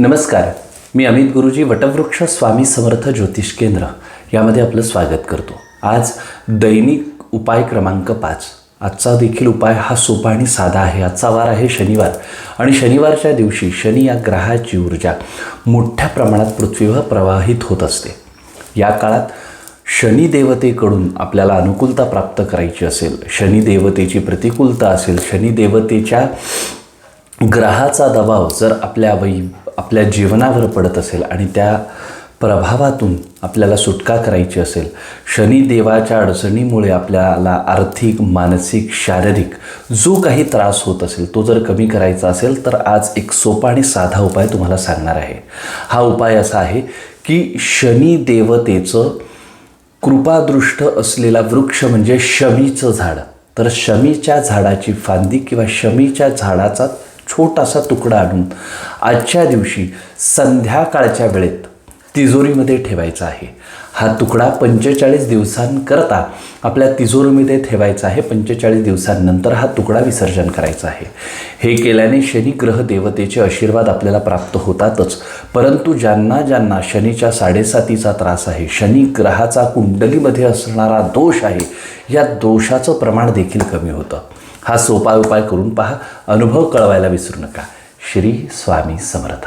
नमस्कार. मी अमित गुरुजी वटवृक्ष स्वामी समर्थ ज्योतिष केंद्र. यामध्ये आपलं स्वागत करतो. आज दैनिक उपाय क्रमांक पाच. आजचा देखील उपाय हा सोपा आणि साधा आहे. आजचा वार आहे शनिवार. आणि शनिवारच्या दिवशी शनी या ग्रहाची ऊर्जा मोठ्या प्रमाणात पृथ्वीवर प्रवाहित होत असते. या काळात शनी देवतेकडून आपल्याला अनुकूलता प्राप्त करायची असेल शनी देवतेची प्रतिकूलता असेल शनी देवतेच्या ग्रहाचा दबाव जर आपल्या वै आपल्या जीवनावर पडत असेल आणि त्या प्रभावातून आपल्याला सुटका करायची असेल शनिदेवाच्या अडचणीमुळे आपल्याला आर्थिक मानसिक शारीरिक जो काही त्रास होत असेल तो जर कमी करायचा असेल तर आज एक सोपा आणि साधा उपाय तुम्हाला सांगणार आहे. हा उपाय असा आहे की शनी देवतेचं कृपादृष्ट असलेला वृक्ष म्हणजे शमीचं झाड. तर शमीच्या झाडाची फांदी किंवा शमीच्या झाडाचा छोटासा तुकडा आणून आजच्या दिवशी संध्याकाळच्या वेळेत तिजोरीमध्ये ठेवायचा आहे. हा तुकडा पंचेचाळीस दिवसांकरता आपल्या तिजोरीमध्ये ठेवायचा आहे. पंचेचाळीस दिवसांनंतर हा तुकडा विसर्जन करायचा आहे. हे केल्याने शनी ग्रह देवतेचे आशीर्वाद आपल्याला प्राप्त होतातच. परंतु ज्यांना ज्यांना शनीच्या साडेसातीचा त्रास आहे शनी ग्रहाचा कुंडलीमध्ये असणारा दोष आहे या दोषाचं प्रमाण देखील कमी होतं. हा सोपा उपाय करून पहा. अनुभव कळवायला विसरू नका. श्री स्वामी समर्थ.